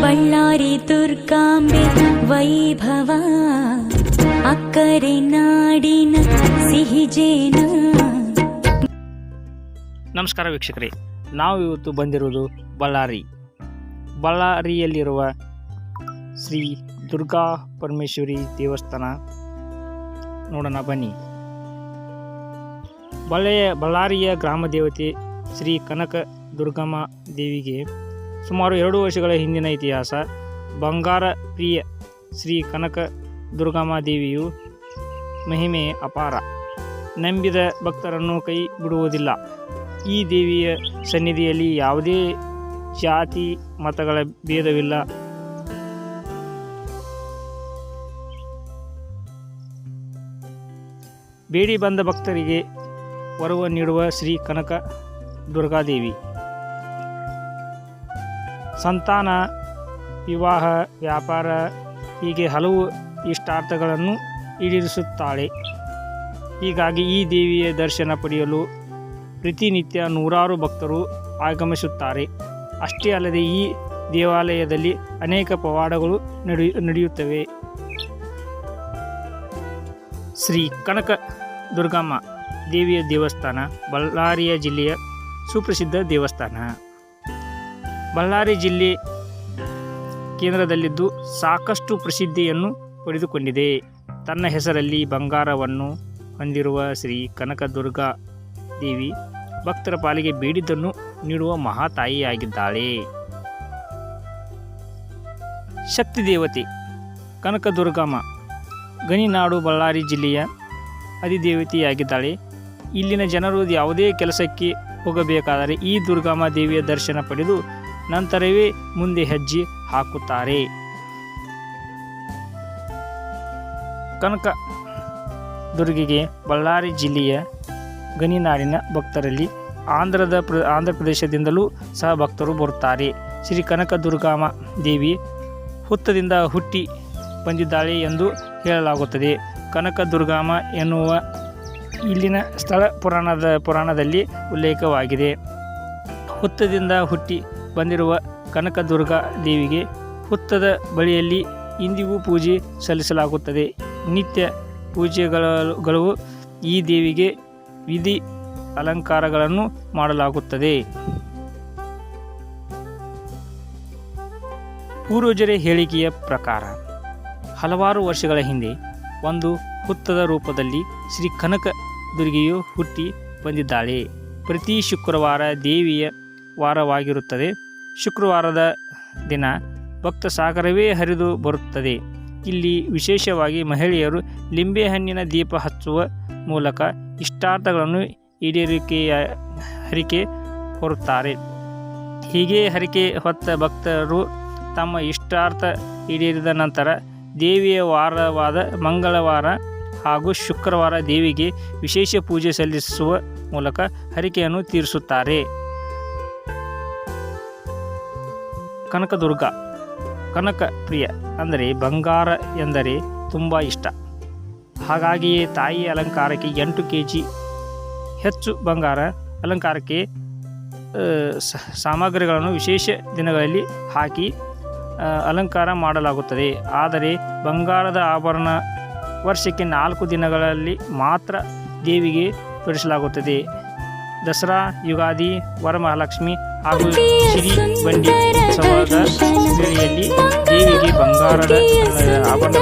ಬಳ್ಳಾರಿ ದುರ್ಗಾಂಬೆ ವೈಭವ, ಅಕ್ಕರೆ ನಾಡಿನ ಸಿಹಿಜೇನ. ನಮಸ್ಕಾರ ವೀಕ್ಷಕರೇ, ನಾವು ಇವತ್ತು ಬಂದಿರುವುದು ಬಳ್ಳಾರಿ. ಬಳ್ಳಾರಿಯಲ್ಲಿರುವ ಶ್ರೀ ದುರ್ಗಾ ಪರಮೇಶ್ವರಿ ದೇವಸ್ಥಾನ. ನೋಡೋಣ, ಬನ್ನಿ. ಬಳ್ಳೆಯ ಬಳ್ಳಾರಿಯ ಗ್ರಾಮ ದೇವತೆ ಶ್ರೀ ಕನಕ ದುರ್ಗಮ್ಮ ದೇವಿಗೆ ಸುಮಾರು ಎರಡು ವರ್ಷಗಳ ಹಿಂದಿನ ಇತಿಹಾಸ. ಬಂಗಾರ ಪ್ರಿಯ ಶ್ರೀ ಕನಕ ದುರ್ಗಾಮಾದೇವಿಯು ದೇವಿಯು ಮಹಿಮೆ ಅಪಾರ. ನಂಬಿದ ಭಕ್ತರನ್ನು ಕೈ ಬಿಡುವುದಿಲ್ಲ. ಈ ದೇವಿಯ ಸನ್ನಿಧಿಯಲ್ಲಿ ಯಾವುದೇ ಜಾತಿ, ಮತಗಳ ಭೇದವಿಲ್ಲ. ಬೇಡಿ ಬಂದ ಭಕ್ತರಿಗೆ ವರವ ನೀಡುವ ಶ್ರೀ ಕನಕ ದುರ್ಗಾದೇವಿ. ಸಂತಾನ, ವಿವಾಹ, ವ್ಯಾಪಾರ ಹೀಗೆ ಹಲವು ಇಷ್ಟಾರ್ಥಗಳನ್ನು ಈಡೇರಿಸುತ್ತಾಳೆ. ಹೀಗಾಗಿ ಈ ದೇವಿಯ ದರ್ಶನ ಪಡೆಯಲು ಪ್ರತಿನಿತ್ಯ ನೂರಾರು ಭಕ್ತರು ಆಗಮಿಸುತ್ತಾರೆ. ಅಷ್ಟೇ ಅಲ್ಲದೆ ಈ ದೇವಾಲಯದಲ್ಲಿ ಅನೇಕ ಪವಾಡಗಳು ನಡೆ ನಡೆಯುತ್ತವೆ. ಶ್ರೀ ಕನಕ ದುರ್ಗಮ್ಮ ದೇವಿಯ ದೇವಸ್ಥಾನ ಬಳ್ಳಾರಿಯ ಜಿಲ್ಲೆಯ ಸುಪ್ರಸಿದ್ಧ ದೇವಸ್ಥಾನ. ಬಳ್ಳಾರಿ ಜಿಲ್ಲೆ ಕೇಂದ್ರದಲ್ಲಿದ್ದು ಸಾಕಷ್ಟು ಪ್ರಸಿದ್ಧಿಯನ್ನು ಪಡೆದುಕೊಂಡಿದೆ. ತನ್ನ ಹೆಸರಲ್ಲಿ ಬಂಗಾರವನ್ನು ಹೊಂದಿರುವ ಶ್ರೀ ಕನಕದುರ್ಗ ದೇವಿ ಭಕ್ತರ ಪಾಲಿಗೆ ಬೇಡಿದ್ದನ್ನು ನೀಡುವ ಮಹಾತಾಯಿಯಾಗಿದ್ದಾಳೆ ಶಕ್ತಿ ದೇವತೆ ಕನಕದುರ್ಗಮ್ಮ ಗಣಿನಾಡು ಬಳ್ಳಾರಿ ಜಿಲ್ಲೆಯ ಅಧಿದೇವತೆಯಾಗಿದ್ದಾಳೆ. ಇಲ್ಲಿನ ಜನರು ಯಾವುದೇ ಕೆಲಸಕ್ಕೆ ಹೋಗಬೇಕಾದರೆ ಈ ದುರ್ಗಮ್ಮ ದೇವಿಯ ದರ್ಶನ ಪಡೆದು ನಂತರವೇ ಮುಂದೆ ಹೆಜ್ಜೆ ಹಾಕುತ್ತಾರೆ. ಕನಕ ದುರ್ಗಿಗೆ ಬಳ್ಳಾರಿ ಜಿಲ್ಲೆಯ ಗಣಿನಾಡಿನ ಭಕ್ತರಲ್ಲಿ ಆಂಧ್ರದ ಪ್ರ, ಆಂಧ್ರ ಪ್ರದೇಶದಿಂದಲೂ ಸಹ ಭಕ್ತರು ಬರುತ್ತಾರೆ. ಶ್ರೀ ಕನಕ ದುರ್ಗಾಮ ದೇವಿ ಹುತ್ತದಿಂದ ಹುಟ್ಟಿ ಬಂದಿದ್ದಾಳೆ ಎಂದು ಹೇಳಲಾಗುತ್ತದೆ. ಕನಕ ದುರ್ಗಾಮ ಎನ್ನುವ ಇಲ್ಲಿನ ಸ್ಥಳ ಪುರಾಣದ, ಪುರಾಣದಲ್ಲಿ ಉಲ್ಲೇಖವಾಗಿದೆ. ಹುತ್ತದಿಂದ ಹುಟ್ಟಿ ಬಂದಿರುವ ಕನಕದುರ್ಗ ದೇವಿಗೆ ಹುತ್ತದ ಬಳಿಯಲ್ಲಿ ಇಂದಿಗೂ ಪೂಜೆ ಸಲ್ಲಿಸಲಾಗುತ್ತದೆ. ನಿತ್ಯ ಪೂಜೆಗಳು ಈ ದೇವಿಗೆ ವಿಧಿ ಅಲಂಕಾರಗಳನ್ನು ಮಾಡಲಾಗುತ್ತದೆ. ಪೂರ್ವಜರ ಹೇಳಿಕೆಯ ಪ್ರಕಾರ, ಹಲವಾರು ವರ್ಷಗಳ ಹಿಂದೆ ಒಂದು ಹುತ್ತದ ರೂಪದಲ್ಲಿ ಶ್ರೀ ಕನಕ ದುರ್ಗೆಯು ಹುಟ್ಟಿ ಬಂದಿದ್ದಾಳೆ. ಪ್ರತಿ ಶುಕ್ರವಾರ ದೇವಿಯ ವಾರವಾಗಿರುತ್ತದೆ. ಶುಕ್ರವಾರದ ದಿನ ಭಕ್ತ ಸಾಗರವೇ ಹರಿದು ಬರುತ್ತದೆ. ಇಲ್ಲಿ ವಿಶೇಷವಾಗಿ ಮಹಿಳೆಯರು ಲಿಂಬೆಹಣ್ಣಿನ ದೀಪ ಹಚ್ಚುವ ಮೂಲಕ ಇಷ್ಟಾರ್ಥಗಳನ್ನು ಈಡೇರಿಕೆಯ ಹರಿಕೆ ಹೊರುತ್ತಾರೆ ಹೀಗೆ ಹರಿಕೆ ಹೊತ್ತ ಭಕ್ತರು ತಮ್ಮ ಇಷ್ಟಾರ್ಥ ಈಡೇರಿದ ನಂತರ ದೇವಿಯ ವಾರವಾದ ಮಂಗಳವಾರ ಹಾಗೂ ಶುಕ್ರವಾರ ದೇವಿಗೆ ವಿಶೇಷ ಪೂಜೆ ಸಲ್ಲಿಸುವ ಮೂಲಕ ಹರಿಕೆಯನ್ನು ತೀರಿಸುತ್ತಾರೆ. ಕನಕದುರ್ಗ. ಕನಕ ಪ್ರಿಯ ಅಂದರೆ ಬಂಗಾರ ಎಂದರೆ ತುಂಬ ಇಷ್ಟ. ಹಾಗಾಗಿಯೇ ತಾಯಿ ಅಲಂಕಾರಕ್ಕೆ ಎಂಟು ಕೆ ಜಿ ಹೆಚ್ಚು ಬಂಗಾರ ಅಲಂಕಾರಕ್ಕೆ ಸಾಮಗ್ರಿಗಳನ್ನು ವಿಶೇಷ ದಿನಗಳಲ್ಲಿ ಹಾಕಿ ಅಲಂಕಾರ ಮಾಡಲಾಗುತ್ತದೆ. ಆದರೆ ಬಂಗಾರದ ಆಭರಣ ವರ್ಷಕ್ಕೆ ನಾಲ್ಕು ದಿನಗಳಲ್ಲಿ ಮಾತ್ರ ದೇವಿಗೆ ತೊಡಿಸಲಾಗುತ್ತದೆ ದಸರಾ, ಯುಗಾದಿ, ವರಮಹಾಲಕ್ಷ್ಮಿ ಹಾಗೂ ಶ್ರೀ ಬಂಡಿ ಉತ್ಸವದ ವೇಳೆಯಲ್ಲಿ ದೇವಿಗೆ ಬಂಗಾರದ ಆ, ಆಭರಣ